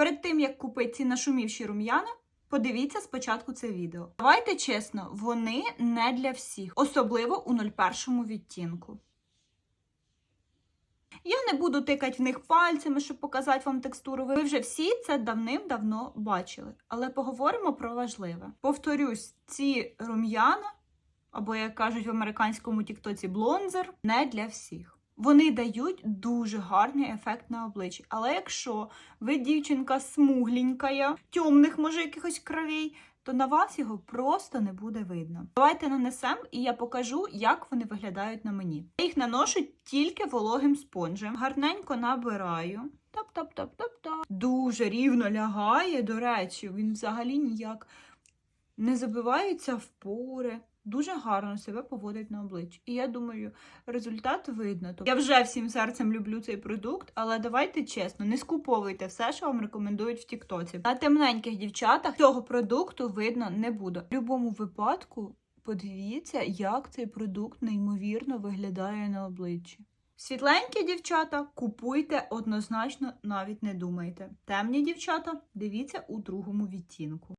Перед тим, як купити ці нашумівші рум'яна, подивіться спочатку це відео. Давайте чесно, вони не для всіх, особливо у 01 відтінку. Я не буду тикати в них пальцями, щоб показати вам текстуру. Ви вже всі це давним-давно бачили. Але поговоримо про важливе. Повторюсь, ці рум'яна, або як кажуть в американському тіктоці блонзер, не для всіх. Вони дають дуже гарний ефект на обличчі. Але якщо ви дівчинка смугленька, темних, може, якихось кровей, то на вас його просто не буде видно. Давайте нанесемо, і я покажу, як вони виглядають на мені. Я їх наношу тільки вологим спонжем. Гарненько набираю. Тап-тап-тап-тап-тап. Дуже рівно лягає, до речі, він взагалі ніяк не забивається в пори. Дуже гарно себе поводить на обличчі. І я думаю, результат видно. Тобто Я вже всім серцем люблю цей продукт, але давайте чесно, не скуповуйте все, що вам рекомендують в Тіктоці. На темненьких дівчатах цього продукту видно не буде. В будь-якому випадку подивіться, як цей продукт неймовірно виглядає на обличчі. Світленькі дівчата купуйте однозначно, навіть не думайте. Темні дівчата дивіться у другому відтінку.